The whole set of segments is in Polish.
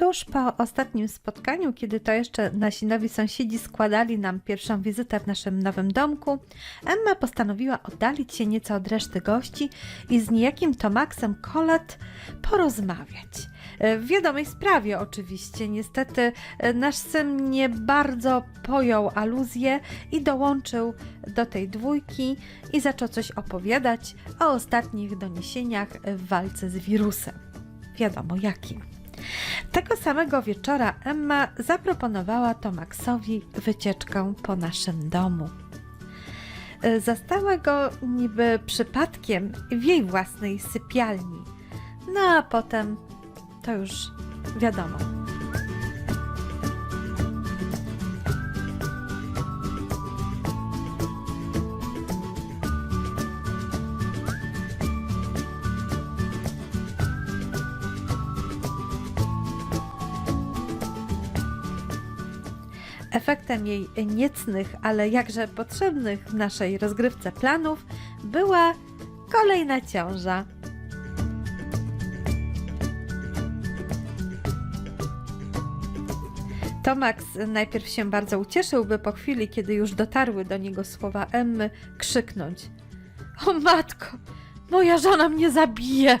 Tuż po ostatnim spotkaniu, kiedy to jeszcze nasi nowi sąsiedzi składali nam pierwszą wizytę w naszym nowym domku, Emma postanowiła oddalić się nieco od reszty gości i z niejakim Tomaksem Colette porozmawiać. E, W wiadomej sprawie oczywiście. Niestety e, nasz syn nie bardzo pojął aluzję i dołączył do tej dwójki i zaczął coś opowiadać o ostatnich doniesieniach w walce z wirusem. Wiadomo jakim. Tego samego wieczora Emma zaproponowała Tomaksowi wycieczkę po naszym domu. E, Zastała go niby przypadkiem w jej własnej sypialni. No a potem to już wiadomo. Efektem jej niecnych, ale jakże potrzebnych w naszej rozgrywce planów była kolejna ciąża. Tomax najpierw się bardzo ucieszył, by po chwili, kiedy już dotarły do niego słowa Emmy, krzyknąć: O matko, moja żona mnie zabije!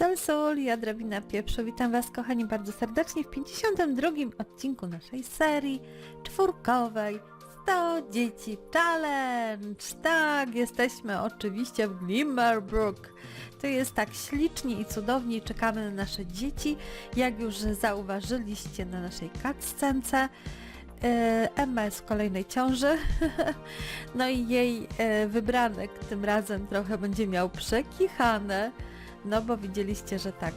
Sol, ja drabina pieprzu. Witam Was, kochani, bardzo serdecznie w 52 odcinku naszej serii czwórkowej 100 dzieci challenge. Tak, jesteśmy oczywiście w Glimmerbrook. To jest tak ślicznie i cudownie czekamy na nasze dzieci. Jak już zauważyliście na naszej cutscence, e, Emma jest w kolejnej ciąży. No i jej e, wybranek tym razem trochę będzie miał przekichane. No bo widzieliście, że tak.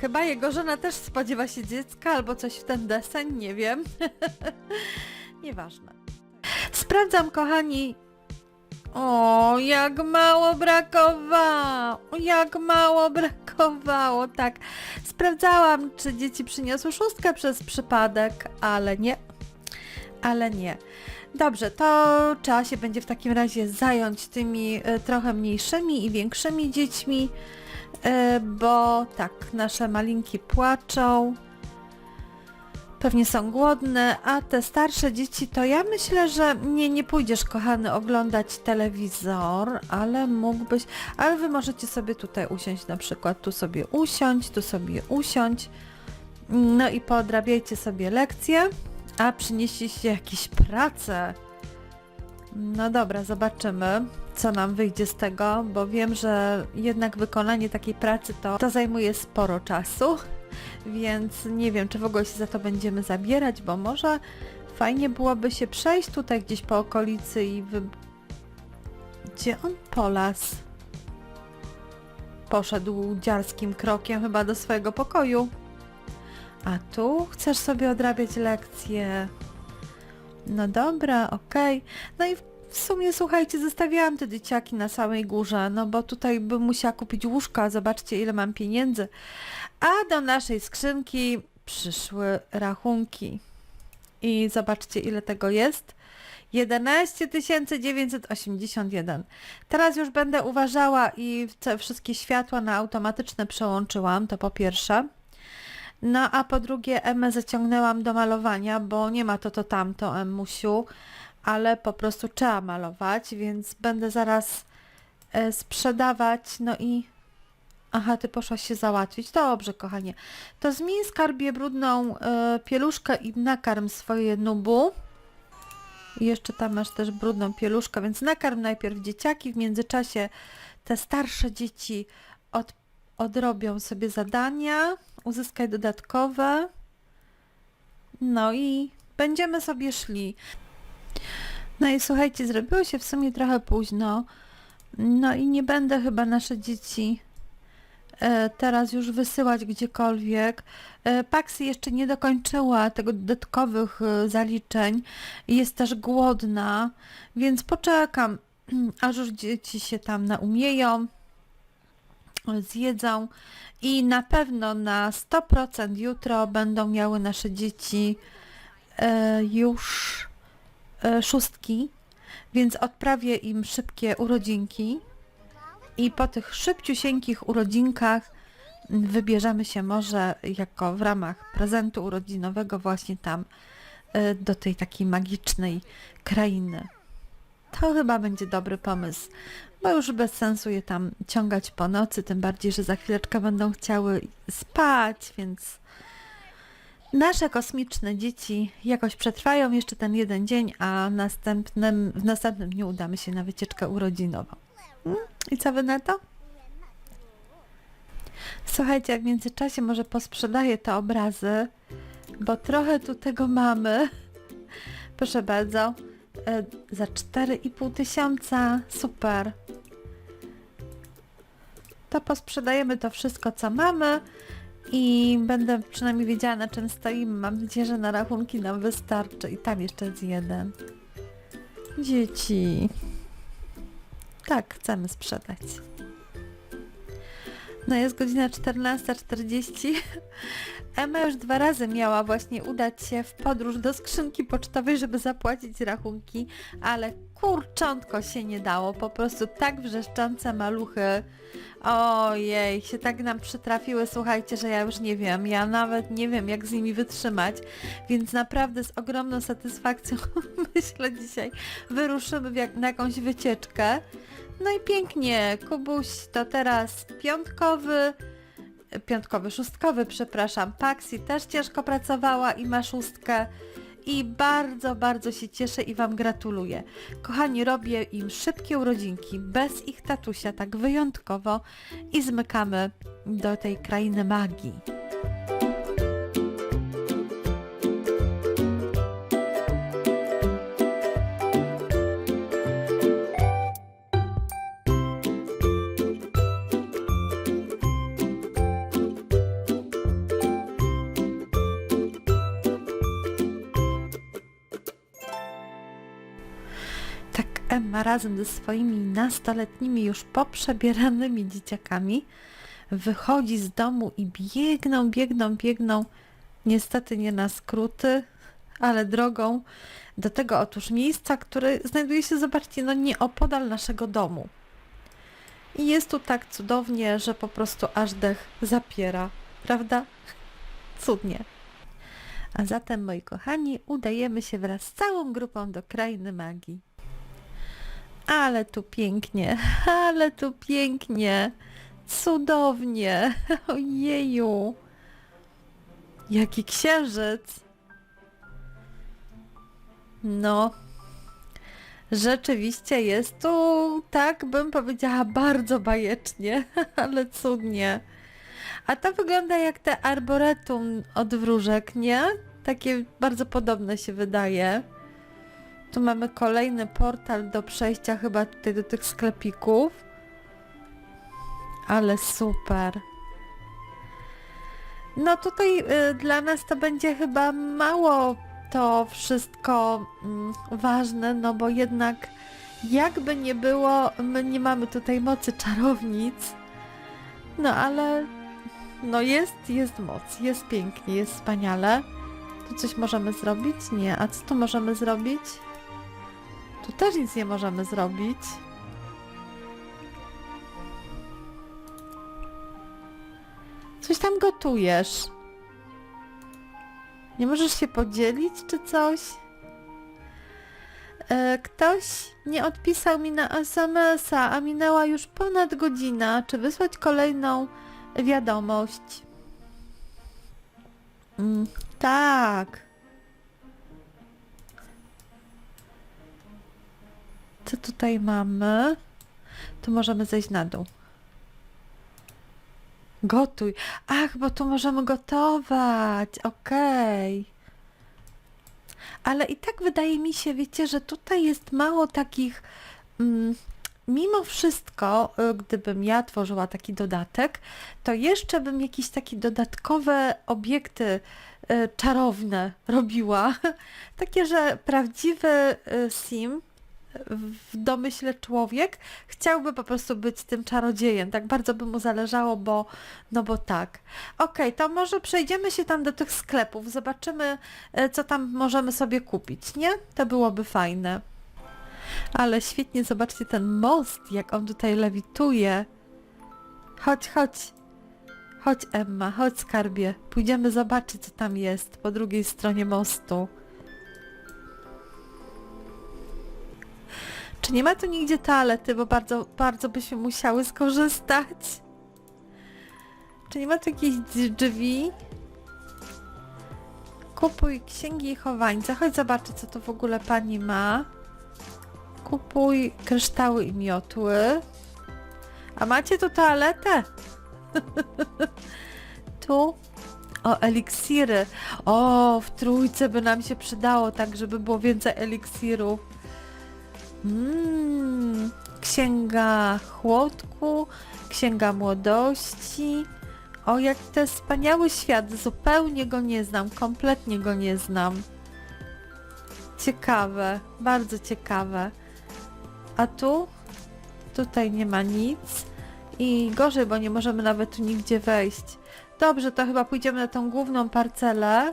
Chyba jego żona też spodziewa się dziecka albo coś w ten deseń, nie wiem. Nieważne. Sprawdzam, kochani. O, jak mało brakowało, jak mało brakowało, tak. Sprawdzałam, czy dzieci przyniosły szóstkę przez przypadek, ale nie, ale nie. Dobrze, to trzeba się będzie w takim razie zająć tymi e, trochę mniejszymi i większymi dziećmi, e, bo tak, nasze malinki płaczą, pewnie są głodne, a te starsze dzieci to ja myślę, że nie, nie pójdziesz kochany oglądać telewizor, ale mógłbyś, ale wy możecie sobie tutaj usiąść na przykład, tu sobie usiąść, tu sobie usiąść, no i podrabiajcie sobie lekcje. A przynieśliście jakieś prace. No dobra, zobaczymy, co nam wyjdzie z tego, bo wiem, że jednak wykonanie takiej pracy to, to zajmuje sporo czasu, więc nie wiem, czy w ogóle się za to będziemy zabierać, bo może fajnie byłoby się przejść tutaj gdzieś po okolicy i wy... Gdzie on polas? Poszedł dziarskim krokiem chyba do swojego pokoju. A tu chcesz sobie odrabiać lekcje. No dobra, okej. No i w sumie słuchajcie, zostawiałam te dzieciaki na samej górze, no bo tutaj bym musiała kupić łóżka, zobaczcie ile mam pieniędzy. A do naszej skrzynki przyszły rachunki. I zobaczcie ile tego jest. 11 981. Teraz już będę uważała i te wszystkie światła na automatyczne przełączyłam, to po pierwsze. No a po drugie Emmę zaciągnęłam do malowania, bo nie ma to to tamto Emmusiu, ale po prostu trzeba malować, więc będę zaraz e, sprzedawać, no i... Aha, ty poszłaś się załatwić. Dobrze, kochanie. To zmień skarbie brudną e, pieluszkę i nakarm swoje nubu. I jeszcze tam masz też brudną pieluszkę, więc nakarm najpierw dzieciaki, w międzyczasie te starsze dzieci od, odrobią sobie zadania uzyskaj dodatkowe. No i będziemy sobie szli. No i słuchajcie, zrobiło się w sumie trochę późno. No i nie będę chyba nasze dzieci e, teraz już wysyłać gdziekolwiek. E, Paxi jeszcze nie dokończyła tego dodatkowych e, zaliczeń. Jest też głodna, więc poczekam, aż już dzieci się tam naumieją zjedzą i na pewno na 100% jutro będą miały nasze dzieci e, już e, szóstki, więc odprawię im szybkie urodzinki i po tych szybciusieńkich urodzinkach wybierzemy się może jako w ramach prezentu urodzinowego właśnie tam e, do tej takiej magicznej krainy. To chyba będzie dobry pomysł, bo już bez sensu je tam ciągać po nocy, tym bardziej, że za chwileczkę będą chciały spać, więc nasze kosmiczne dzieci jakoś przetrwają jeszcze ten jeden dzień, a następnym, w następnym dniu udamy się na wycieczkę urodzinową. Mm, I co wy na to? Słuchajcie, jak w międzyczasie może posprzedaję te obrazy, bo trochę tu tego mamy. Proszę bardzo. E, za 4,5 tysiąca. Super. To posprzedajemy to wszystko, co mamy i będę przynajmniej wiedziała, na czym stoimy. Mam nadzieję, że na rachunki nam wystarczy. I tam jeszcze jest jeden. Dzieci. Tak, chcemy sprzedać. No jest godzina 14.40. Emma już dwa razy miała właśnie udać się w podróż do skrzynki pocztowej, żeby zapłacić rachunki, ale kurczątko się nie dało. Po prostu tak wrzeszczące maluchy. Ojej, się tak nam przytrafiły, słuchajcie, że ja już nie wiem. Ja nawet nie wiem, jak z nimi wytrzymać, więc naprawdę z ogromną satysfakcją myślę dzisiaj wyruszymy jak, na jakąś wycieczkę. No i pięknie, Kubuś to teraz piątkowy, piątkowy, szóstkowy, przepraszam. Paxi też ciężko pracowała i ma szóstkę. I bardzo, bardzo się cieszę i Wam gratuluję. Kochani, robię im szybkie urodzinki, bez ich tatusia, tak wyjątkowo i zmykamy do tej krainy magii. Emma razem ze swoimi nastoletnimi już poprzebieranymi dzieciakami wychodzi z domu i biegną, biegną, biegną, niestety nie na skróty, ale drogą do tego otóż miejsca, które znajduje się, zobaczcie, no nieopodal naszego domu. I jest tu tak cudownie, że po prostu aż dech zapiera, prawda? Cudnie. A zatem, moi kochani, udajemy się wraz z całą grupą do krainy magii. Ale tu pięknie, ale tu pięknie, cudownie, ojeju, jaki księżyc. No, rzeczywiście jest tu, tak bym powiedziała, bardzo bajecznie, ale cudnie. A to wygląda jak te arboretum od wróżek, nie? Takie bardzo podobne się wydaje. Tu mamy kolejny portal do przejścia chyba tutaj do tych sklepików. Ale super. No tutaj y, dla nas to będzie chyba mało to wszystko mm, ważne, no bo jednak jakby nie było, my nie mamy tutaj mocy czarownic. No ale no jest, jest moc, jest pięknie, jest wspaniale. Tu coś możemy zrobić? Nie. A co tu możemy zrobić? Tu też nic nie możemy zrobić. Coś tam gotujesz. Nie możesz się podzielić czy coś? E, ktoś nie odpisał mi na SMS-a, a minęła już ponad godzina. Czy wysłać kolejną wiadomość? Mm, tak. Co tutaj mamy? Tu możemy zejść na dół. Gotuj. Ach, bo tu możemy gotować. Okej. Ale i tak wydaje mi się, wiecie, że tutaj jest mało takich... Mm, mimo wszystko, y, gdybym ja tworzyła taki dodatek, to jeszcze bym jakieś takie dodatkowe obiekty y, czarowne robiła. Takie, że prawdziwy y, sim w domyśle człowiek chciałby po prostu być tym czarodziejem. Tak bardzo by mu zależało, bo no bo tak. Okej, to może przejdziemy się tam do tych sklepów, zobaczymy e, co tam możemy sobie kupić, nie? To byłoby fajne. Ale świetnie, zobaczcie ten most, jak on tutaj lewituje. Chodź, chodź. Chodź Emma, chodź skarbie. Pójdziemy zobaczyć co tam jest po drugiej stronie mostu. Czy nie ma tu nigdzie toalety, bo bardzo, bardzo byśmy musiały skorzystać? Czy nie ma tu jakichś drzwi? Kupuj księgi i chowańce. Chodź zobaczyć, co to w ogóle pani ma. Kupuj kryształy i miotły. A macie tu toaletę? tu? O, eliksiry. O, w trójce by nam się przydało, tak żeby było więcej eliksirów. Mmm, księga chłodku, księga młodości. O, jak to wspaniały świat. Zupełnie go nie znam, kompletnie go nie znam. Ciekawe, bardzo ciekawe. A tu? Tutaj nie ma nic. I gorzej, bo nie możemy nawet tu nigdzie wejść. Dobrze, to chyba pójdziemy na tą główną parcelę.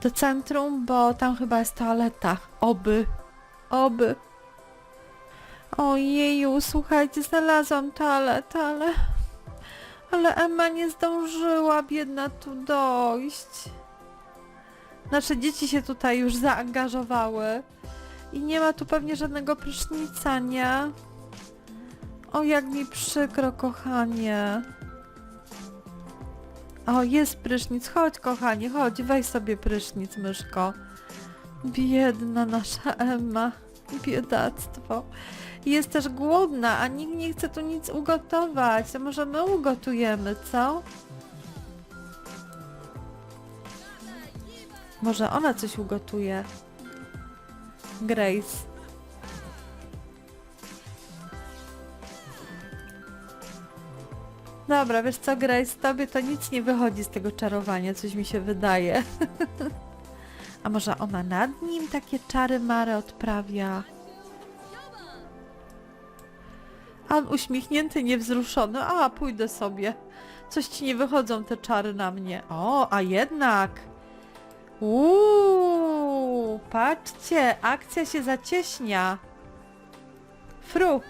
Do centrum, bo tam chyba jest toaleta. Oby. Oby. Ojeju, słuchajcie, znalazłam toaletę, ale... Ale Emma nie zdążyła, biedna, tu dojść. Nasze dzieci się tutaj już zaangażowały. I nie ma tu pewnie żadnego prysznica, nie? O, jak mi przykro, kochanie. O, jest prysznic. Chodź, kochanie, chodź, weź sobie prysznic, myszko. Biedna nasza Emma. Biedactwo. Jest też głodna, a nikt nie chce tu nic ugotować. To może my ugotujemy, co? Może ona coś ugotuje. Grace. Dobra, wiesz co, Grace, tobie to nic nie wychodzi z tego czarowania, coś mi się wydaje. A może ona nad nim takie czary mary odprawia? A on uśmiechnięty, niewzruszony. A, pójdę sobie. Coś ci nie wychodzą te czary na mnie. O, a jednak. Uuu, patrzcie, akcja się zacieśnia. Fru.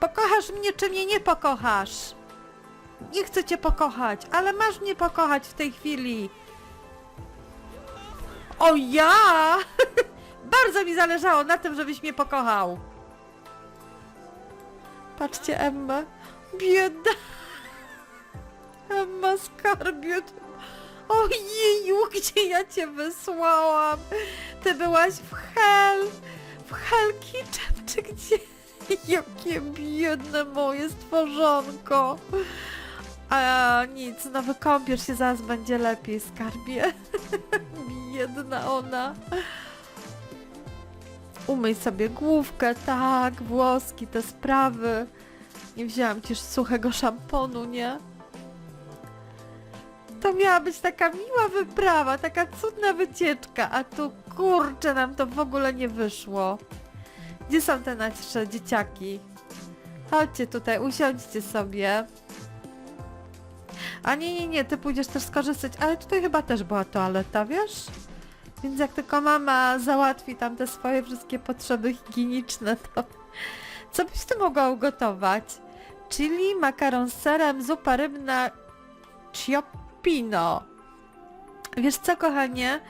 Pokochasz mnie, czy mnie nie pokochasz? Nie chcę cię pokochać, ale masz mnie pokochać w tej chwili. O ja! Bardzo mi zależało na tym, żebyś mnie pokochał. Patrzcie, Emma. Bieda. Emma skarbie. Ojeju, gdzie ja cię wysłałam? Ty byłaś w Hell. W Hell Kitchen, czy gdzie? Jakie biedne moje stworzonko. A nic, no wykąpiesz się, zaraz będzie lepiej, skarbie. Biedna ona. Umyj sobie główkę, tak, włoski, te sprawy. Nie wzięłam ci suchego szamponu, nie? To miała być taka miła wyprawa, taka cudna wycieczka, a tu kurczę nam to w ogóle nie wyszło. Gdzie są te nasze dzieciaki? Chodźcie tutaj, usiądźcie sobie. A nie, nie, nie, ty pójdziesz też skorzystać, ale tutaj chyba też była toaleta, wiesz? Więc jak tylko mama załatwi tam te swoje wszystkie potrzeby higieniczne, to co byś ty mogła ugotować? Chili, makaron z serem, zupa rybna, ciopino. Wiesz co, kochanie?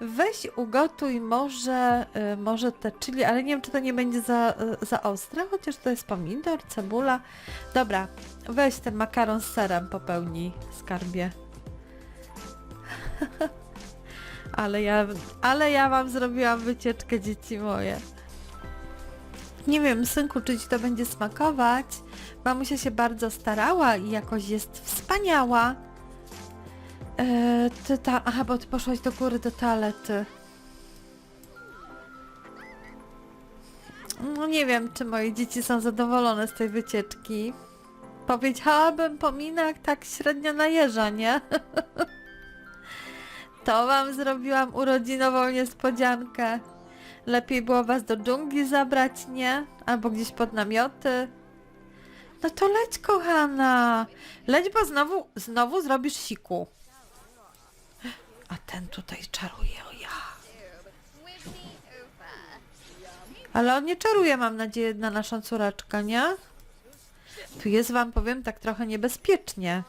Weź ugotuj może, y, może te chili, ale nie wiem, czy to nie będzie za, y, za ostre, chociaż to jest pomidor, cebula. Dobra, weź ten makaron z serem popełnij, skarbie. ale ja, ale ja wam zrobiłam wycieczkę, dzieci moje. Nie wiem, synku, czy ci to będzie smakować. Mamusia się bardzo starała i jakoś jest wspaniała. Eee, ty ta... Aha, bo ty poszłaś do góry do toalety. No nie wiem, czy moje dzieci są zadowolone z tej wycieczki. Powiedziałabym po minach tak średnio na jeża, nie? to wam zrobiłam urodzinową niespodziankę. Lepiej było was do dżungli zabrać, nie? Albo gdzieś pod namioty. No to leć, kochana. Leć, bo znowu, znowu zrobisz siku. A ten tutaj czaruje, o ja. Ale on nie czaruje, mam nadzieję, na naszą córeczkę, nie? Tu jest, wam powiem, tak trochę niebezpiecznie.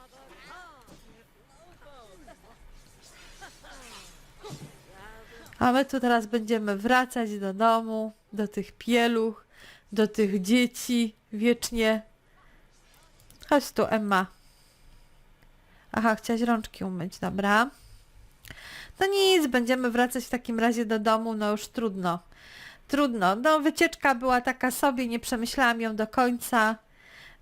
A my tu teraz będziemy wracać do domu, do tych pieluch, do tych dzieci wiecznie. Chodź tu, Emma. Aha, chciałaś rączki umyć, dobra. No nic, będziemy wracać w takim razie do domu, no już trudno. Trudno. No, wycieczka była taka sobie, nie przemyślałam ją do końca.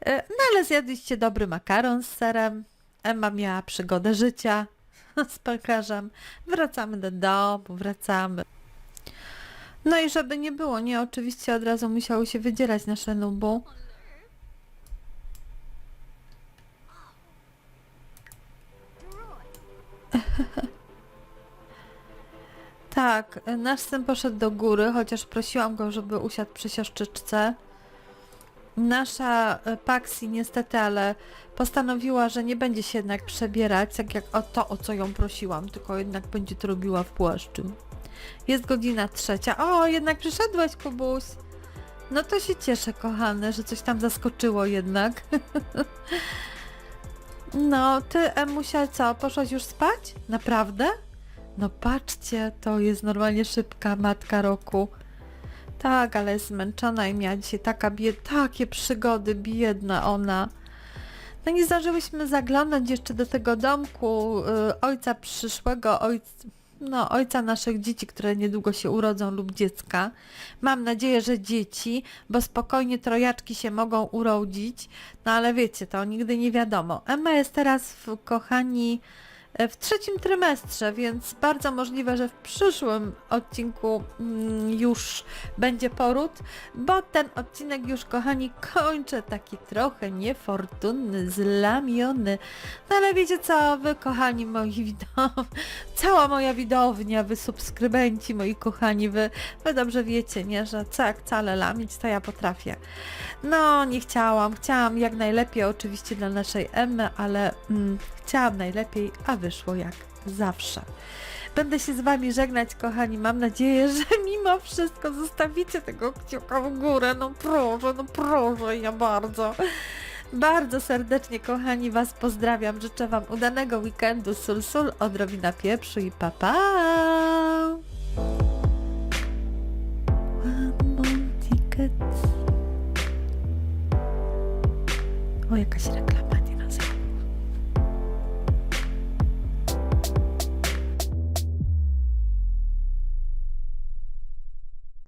E, No ale zjadliście dobry makaron z serem. Emma miała przygodę życia z pekarzem. Wracamy do domu, wracamy. No i żeby nie było, nie, oczywiście od razu musiały się wydzierać nasze nubu. Tak, nasz syn poszedł do góry, chociaż prosiłam go, żeby usiadł przy siostrzyczce. Nasza e, Paxi niestety, ale postanowiła, że nie będzie się jednak przebierać, tak jak o to, o co ją prosiłam, tylko jednak będzie to robiła w płaszczu. Jest godzina trzecia. O, jednak przyszedłeś, Kubuś. No to się cieszę, kochany, że coś tam zaskoczyło jednak. no, ty, Emusia, co, poszłaś już spać? Naprawdę? No patrzcie, to jest normalnie szybka matka roku. Tak, ale jest zmęczona i miała dzisiaj taka bied... takie przygody, biedna ona. No nie zdążyłyśmy zaglądać jeszcze do tego domku y, ojca przyszłego, ojc... no, ojca naszych dzieci, które niedługo się urodzą lub dziecka. Mam nadzieję, że dzieci, bo spokojnie trojaczki się mogą urodzić, no ale wiecie, to nigdy nie wiadomo. Emma jest teraz, w, kochani, w trzecim trymestrze, więc bardzo możliwe, że w przyszłym odcinku mm, już będzie poród, bo ten odcinek już, kochani, kończę taki trochę niefortunny, zlamiony. No ale wiecie co, wy, kochani moi widowni, cała moja widownia, wy subskrybenci, moi kochani, wy, wy dobrze wiecie, nie, że jak wcale lamić, to ja potrafię. No, nie chciałam, chciałam jak najlepiej oczywiście dla naszej Emmy, ale mm, chciałam najlepiej, a wyszło jak zawsze. Będę się z Wami żegnać, kochani. Mam nadzieję, że mimo wszystko zostawicie tego kciuka w górę. No proszę, no proszę, ja bardzo. Bardzo serdecznie, kochani, Was pozdrawiam. Życzę Wam udanego weekendu. Sul, sul, odrobina pieprzu i pa, pa. One more ticket. O, jakaś reklama?